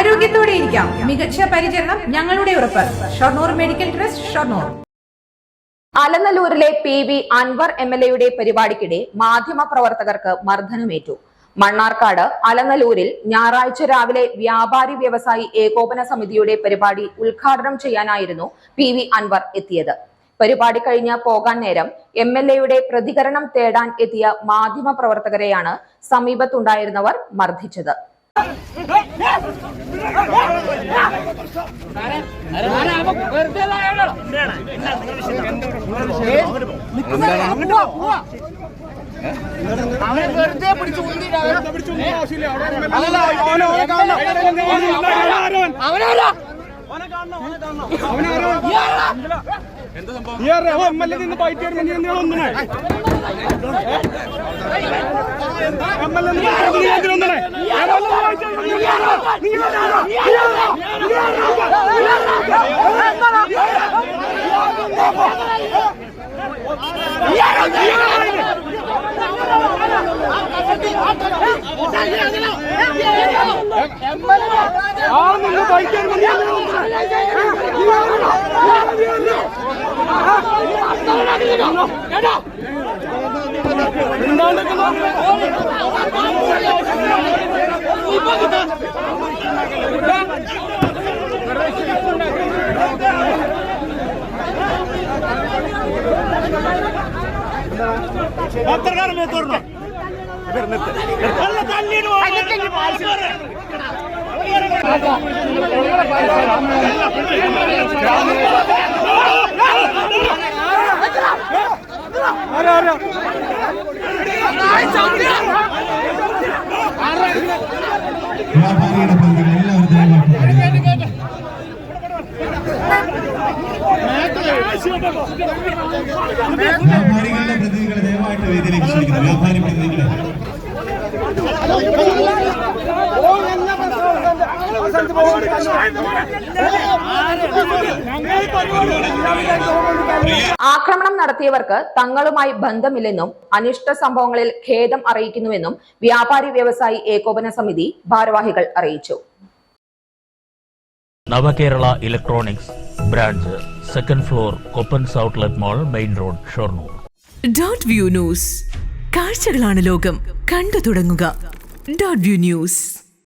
ആരോഗ്യത്തോടെ ഇരിക്കാം. മികച്ച പരിചരണം ഞങ്ങളുടെ ഉറപ്പ്. Shoranur medical trust Shoranur. അലനല്ലൂരിലെ P V Anvar M L എയുടെ പരിപാടിക്കിടെ മാധ്യമ പ്രവർത്തകർക്ക് മർദ്ദനമേറ്റു. മണ്ണാർക്കാട് അലനല്ലൂരിൽ ഞായറാഴ്ച രാവിലെ വ്യാപാരി വ്യവസായി ഏകോപന സമിതിയുടെ പരിപാടി ഉദ്ഘാടനം ചെയ്യാനായിരുന്നു പി വി അൻവർ എത്തിയത്. പരിപാടി കഴിഞ്ഞ് പോകാൻ നേരം എം എൽ എയുടെ പ്രതികരണം തേടാൻ എത്തിയ മാധ്യമ പ്രവർത്തകരെയാണ് സമീപത്തുണ്ടായിരുന്നവർ മർദ്ദിച്ചത്. അവനെ വെറുതെ പിടിച്ചു അവനാരാ നിന്ന് ബൈറ്റ് എന്തിനാ ഒന്നണേ എം എൽ എ ഒന്നണേ ആ നിന്ന് ബൈറ്റ് പത്രക്കാരൻ മേത്തോടണം അല്ല തല്ലിന് വ്യാപാരിയുടെ പ്രതികൾ എല്ലാവരും ദയവായിട്ട് വ്യാപാരികളുടെ പ്രതിനിധികളെ ദയവായിട്ട് വേദിയിലേക്ക് ക്ഷണിക്കുന്നു വ്യാപാരി പ്രതിനിധികളെ ആക്രമണം നടത്തിയവർക്ക് തങ്ങളുമായി ബന്ധമില്ലെന്നും അനിഷ്ട സംഭവങ്ങളിൽ ഖേദം അറിയിക്കുന്നുവെന്നും വ്യാപാരി വ്യവസായി ഏകോപന സമിതി ഭാരവാഹികൾ അറിയിച്ചു. Navakerala electronics branch second floor കൊപ്പൻസ് outlet mall main road Shoranur dot view news കാഴ്ചകളാണ് ലോകം. കണ്ടു തുടങ്ങുക. Dot view news